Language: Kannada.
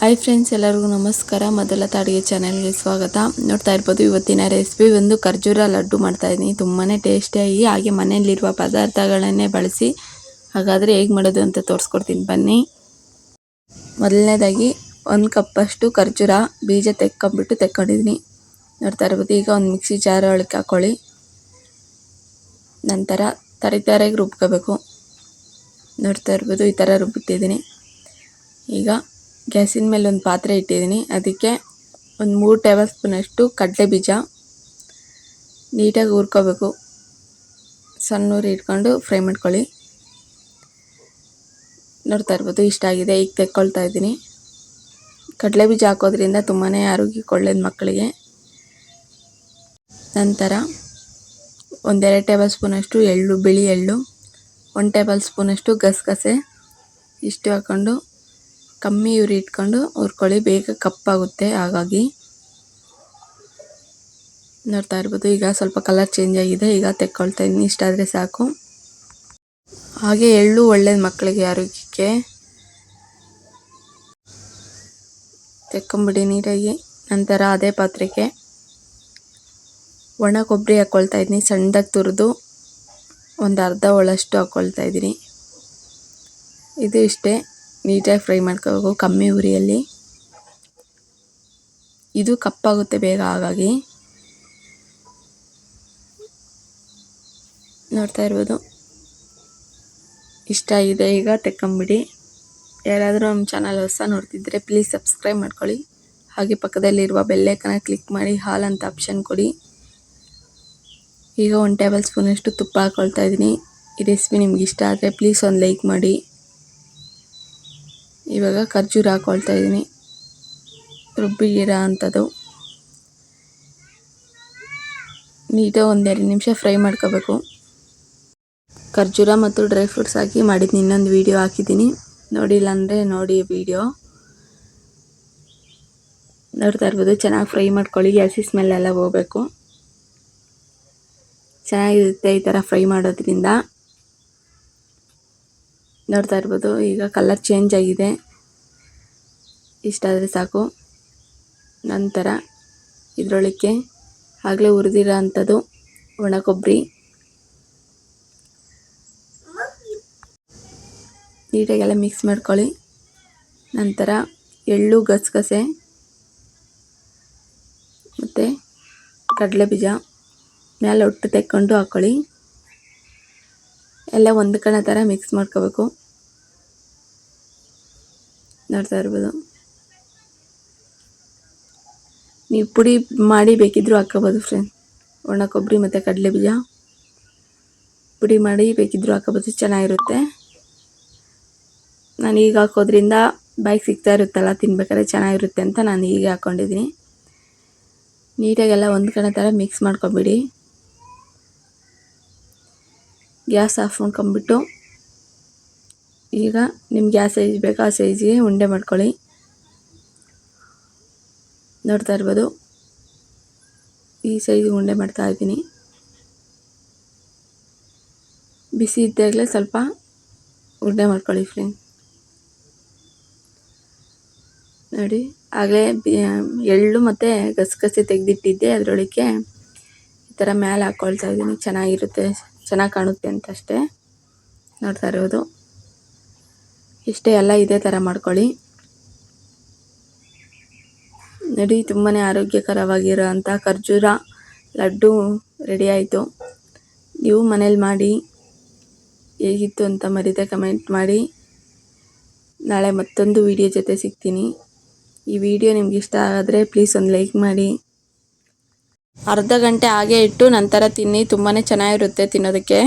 ಹಾಯ್ ಫ್ರೆಂಡ್ಸ್ ಎಲ್ಲರಿಗೂ ನಮಸ್ಕಾರ. ಮೊದಲ ತಾಡಿಗೆ ಚಾನಲ್ಗೆ ಸ್ವಾಗತ. ನೋಡ್ತಾ ಇರ್ಬೋದು, ಇವತ್ತಿನ ರೆಸಿಪಿ ಒಂದು ಖರ್ಜೂರ ಲಡ್ಡು ಮಾಡ್ತಾ ಇದ್ದೀನಿ. ತುಂಬಾ ಟೇಸ್ಟಿಯಾಗಿ ಹಾಗೆ ಮನೆಯಲ್ಲಿರುವ ಪದಾರ್ಥಗಳನ್ನೇ ಬಳಸಿ, ಹಾಗಾದರೆ ಹೇಗೆ ಮಾಡೋದು ಅಂತ ತೋರಿಸ್ಕೊಡ್ತೀನಿ. ಬನ್ನಿ. ಮೊದಲನೇದಾಗಿ, ಒಂದು ಕಪ್ಪಷ್ಟು ಖರ್ಜೂರ ಬೀಜ ತೆಕ್ಕೊಂಬಿಟ್ಟು ತೆಕ್ಕೊಂಡಿದ್ದೀನಿ. ನೋಡ್ತಾ ಇರ್ಬೋದು, ಈಗ ಒಂದು ಮಿಕ್ಸಿ ಜಾರ್ ಒಳಗೆ ಹಾಕ್ಕೊಳ್ಳಿ ನಂತರ ತರಿತರಾಗಿ ರುಬ್ಕೋಬೇಕು. ನೋಡ್ತಾ ಇರ್ಬೋದು, ಈ ಥರ ರುಬ್ಬುತ್ತಿದ್ದೀನಿ ಈಗ ಗ್ಯಾಸಿನ ಮೇಲೆ ಒಂದು ಪಾತ್ರೆ ಇಟ್ಟಿದ್ದೀನಿ. ಅದಕ್ಕೆ ಒಂದು ಮೂರು ಟೇಬಲ್ ಸ್ಪೂನಷ್ಟು ಕಡಲೆ ಬೀಜ. ನೀಟಾಗಿ ಹುರ್ಕೋಬೇಕು. ಸಣ್ಣ ಉರಿ ಇಟ್ಕೊಂಡು ಫ್ರೈ ಮಾಡ್ಕೊಳ್ಳಿ. ನೋಡ್ತಾ ಇರ್ಬೋದು, ಇಷ್ಟ ಆಗಿದೆ. ಈಗ ತೆಕ್ಕೊಳ್ತಾ ಇದ್ದೀನಿ. ಕಡಲೆ ಬೀಜ ಹಾಕೋದ್ರಿಂದ ತುಂಬಾ ಆರೋಗ್ಯಕ್ಕೆ ಒಳ್ಳೇದು ಮಕ್ಕಳಿಗೆ. ನಂತರ ಒಂದೆರಡು ಟೇಬಲ್ ಸ್ಪೂನಷ್ಟು ಎಳ್ಳು, ಬಿಳಿ ಎಳ್ಳು, ಒಂದು ಟೇಬಲ್ ಸ್ಪೂನಷ್ಟು ಗಸಗಸೆ ಇಷ್ಟು ಹಾಕ್ಕೊಂಡು ಕಮ್ಮಿ ಉರಿ ಇಟ್ಕೊಂಡು ಹುರ್ಕೊಳ್ಳಿ ಬೇಗ ಕಪ್ಪಾಗುತ್ತೆ, ಹಾಗಾಗಿ. ನೋಡ್ತಾ ಇರ್ಬೋದು, ಈಗ ಸ್ವಲ್ಪ ಕಲರ್ ಚೇಂಜ್ ಆಗಿದೆ, ಈಗ ತೆಕ್ಕೊಳ್ತಾ ಇದ್ದೀನಿ, ಇಷ್ಟ ಆದರೆ ಸಾಕು. ಹಾಗೆ ಎಳ್ಳು ಒಳ್ಳೇದು ಮಕ್ಕಳಿಗೆ ಆರೋಗ್ಯಕ್ಕೆ. ತೆಕ್ಕೊಂಬಿಡಿ ನೀಟಾಗಿ. ನಂತರ ಅದೇ ಪಾತ್ರೆಗೆ ಒಣ ಕೊಬ್ಬರಿ ಹಾಕ್ಕೊಳ್ತಾ ಇದ್ದೀನಿ, ಸಣ್ಣದಾಗಿ ತುರಿದು. ಒಂದು ಅರ್ಧ ಒಳಷ್ಟು ಹಾಕ್ಕೊಳ್ತಾ ಇದ್ದೀನಿ. ಇದು ಇಷ್ಟೇ. ನೀಟಾಗಿ ಫ್ರೈ ಮಾಡ್ಕೋಬೇಕು ಕಮ್ಮಿ ಉರಿಯಲ್ಲಿ. ಇದು ಕಪ್ಪಾಗುತ್ತೆ ಬೇಗ ಹಾಗಾಗಿ. ನೋಡ್ತಾ ಇರ್ಬೋದು. ಇಷ್ಟ ಆಗಿದೆ ಈಗ ತೆಕ್ಕೊಂಬಿಡಿ. ಯಾರಾದರೂ ನಮ್ಮ ಚಾನಲ್ ಹೊಸ ನೋಡ್ತಿದ್ರೆ ಪ್ಲೀಸ್ ಸಬ್ಸ್ಕ್ರೈಬ್ ಮಾಡ್ಕೊಳ್ಳಿ. ಹಾಗೆ ಪಕ್ಕದಲ್ಲಿರುವ ಬೆಲ್ಲೈಕನ ಕ್ಲಿಕ್ ಮಾಡಿ, ಹಾಲ್ ಅಂತ ಆಪ್ಷನ್ ಕೊಡಿ. ಈಗ ಒಂದು ಟೇಬಲ್ ಸ್ಪೂನಷ್ಟು ತುಪ್ಪ ಹಾಕ್ಕೊಳ್ತಾ ಇದ್ದೀನಿ. ಈ ರೆಸಿಪಿ ನಿಮ್ಗೆ ಇಷ್ಟ ಆದರೆ ಪ್ಲೀಸ್ ಒಂದು ಲೈಕ್ ಮಾಡಿ. ಇವಾಗ ಖರ್ಜೂರ ಹಾಕೊಳ್ತಾ ಇದ್ದೀನಿ. ರುಬ್ಬಿಗಿರೋ ಅಂಥದ್ದು. ನೀಟಾಗಿ ಒಂದೆರಡು ನಿಮಿಷ ಫ್ರೈ ಮಾಡ್ಕೋಬೇಕು. ಖರ್ಜೂರ ಮತ್ತು ಡ್ರೈ ಫ್ರೂಟ್ಸ್ ಹಾಕಿ ಮಾಡಿದ್ದೀನಿ ಇನ್ನೊಂದು ವೀಡಿಯೋ ಹಾಕಿದ್ದೀನಿ. ನೋಡಿಲ್ಲ ಅಂದರೆ ನೋಡಿ ವೀಡಿಯೋ. ನೋಡ್ತಾ ಇರ್ಬೋದು, ಚೆನ್ನಾಗಿ ಫ್ರೈ ಮಾಡ್ಕೊಳ್ಳಿ. ಗ್ಯಾಸಿ ಸ್ಮೆಲ್ ಎಲ್ಲ ಹೋಗಬೇಕು. ಚೆನ್ನಾಗಿರುತ್ತೆ ಈ ಥರ ಫ್ರೈ ಮಾಡೋದ್ರಿಂದ. ನೋಡ್ತಾ ಇರ್ಬೋದು, ಈಗ ಕಲರ್ ಚೇಂಜ್ ಆಗಿದೆ. ಇಷ್ಟಾದರೆ ಸಾಕು. ನಂತರ ಇದರೊಳಕ್ಕೆ ಆಗಲೇ ಹುರಿದಿರೋ ಅಂಥದ್ದು ಒಣ ಕೊಬ್ಬರಿ. ನೀಟಾಗೆಲ್ಲ ಮಿಕ್ಸ್ ಮಾಡ್ಕೊಳ್ಳಿ. ನಂತರ ಎಳ್ಳು ಗಸಗಸೆ. ಮತ್ತು ಕಡಲೆ ಬೀಜ. ಮೇಲೆ ಒಟ್ಟು ತೆಕ್ಕೊಂಡು ಹಾಕ್ಕೊಳ್ಳಿ ಎಲ್ಲ ಒಂದು ಕಣ ಥರ ಮಿಕ್ಸ್ ಮಾಡ್ಕೋಬೇಕು. ನೋಡ್ತಾ ಇರ್ಬೋದು. ನೀವು ಪುಡಿ ಮಾಡಿ ಬೇಕಿದ್ದರೂ ಹಾಕ್ಕೋಬೋದು ಫ್ರೆಂಡ್ ಒಣ ಕೊಬ್ಬರಿ ಮತ್ತು ಕಡಲೆ ಬೀಜ. ಪುಡಿ ಮಾಡಿ ಬೇಕಿದ್ದರೂ ಹಾಕೋಬೋದು ಚೆನ್ನಾಗಿರುತ್ತೆ. ನಾನು ಈಗ ಹಾಕೋದ್ರಿಂದ ಬಾಯಿಗೆ ಸಿಗ್ತಾ ಇರುತ್ತಲ್ಲ, ತಿನ್ಬೇಕಾದ್ರೆ ಚೆನ್ನಾಗಿರುತ್ತೆ ಅಂತ ನಾನು ಈಗ ಹಾಕ್ಕೊಂಡಿದ್ದೀನಿ ನೀಟಾಗೆಲ್ಲ ಒಂದು ಕಡೆ ಥರ ಮಿಕ್ಸ್ ಮಾಡ್ಕೊಬಿಡಿ. ಗ್ಯಾಸ್ ಆಫ್ ಮಾಡ್ಕೊಂಬಿಟ್ಟು ಈಗ ನಿಮ್ಮ ಗ್ಯಾಸ್ ಸೈಜ್ ಬೇಕೋ ಆ ಸೈಜಿಗೆ ಉಂಡೆ ಮಾಡ್ಕೊಳ್ಳಿ. ನೋಡ್ತಾ ಇರ್ಬೋದು. ಈ ಸೈಜ್ ಉಂಡೆ ಮಾಡ್ತಾ ಇದ್ದೀನಿ. ಬಿಸಿ ಇದ್ದಾಗಲೇ ಸ್ವಲ್ಪ ಉಂಡೆ ಮಾಡ್ಕೊಳ್ಳಿ ಫ್ರೆಂಡ್ ನೋಡಿ, ಆಗಲೇ ಎಳ್ಳು ಮತ್ತು ಗಸಗಸೆ ತೆಗೆದಿಟ್ಟಿದ್ದೆ. ಅದರೊಳಗೆ ಈ ಥರ ಮೇಲೆ ಹಾಕ್ಕೊಳ್ತಾ ಇದ್ದೀನಿ. ಚೆನ್ನಾಗಿರುತ್ತೆ, ಚೆನ್ನಾಗಿ ಕಾಣುತ್ತೆ ಅಂತ ಅಷ್ಟೇ. ನೋಡ್ತಾ ಇರೋದು ಇಷ್ಟೇ ಎಲ್ಲ ಇದೇ ಥರ ಮಾಡ್ಕೊಳ್ಳಿ. ನಡಿ ತುಂಬಾ ಆರೋಗ್ಯಕರವಾಗಿರೋಂಥ ಖರ್ಜೂರ ಲಡ್ಡು ರೆಡಿ ಆಯಿತು. ನೀವು ಮನೇಲಿ ಮಾಡಿ, ಹೇಗಿತ್ತು ಅಂತ ಮರೀದೆ ಕಮೆಂಟ್ ಮಾಡಿ. ನಾಳೆ ಮತ್ತೊಂದು ವಿಡಿಯೋ ಜೊತೆ ಸಿಗ್ತೀನಿ. ಈ ವಿಡಿಯೋ ನಿಮ್ಗೆ ಇಷ್ಟ ಆದರೆ ಪ್ಲೀಸ್ ಒಂದು ಲೈಕ್ ಮಾಡಿ. ಅರ್ಧ ಗಂಟೆ ಹಾಗೆ ಇಟ್ಟು ನಂತರ ತಿನ್ನಿ ತುಂಬಾ ಚೆನ್ನಾಗಿರುತ್ತೆ ತಿನ್ನೋದಕ್ಕೆ.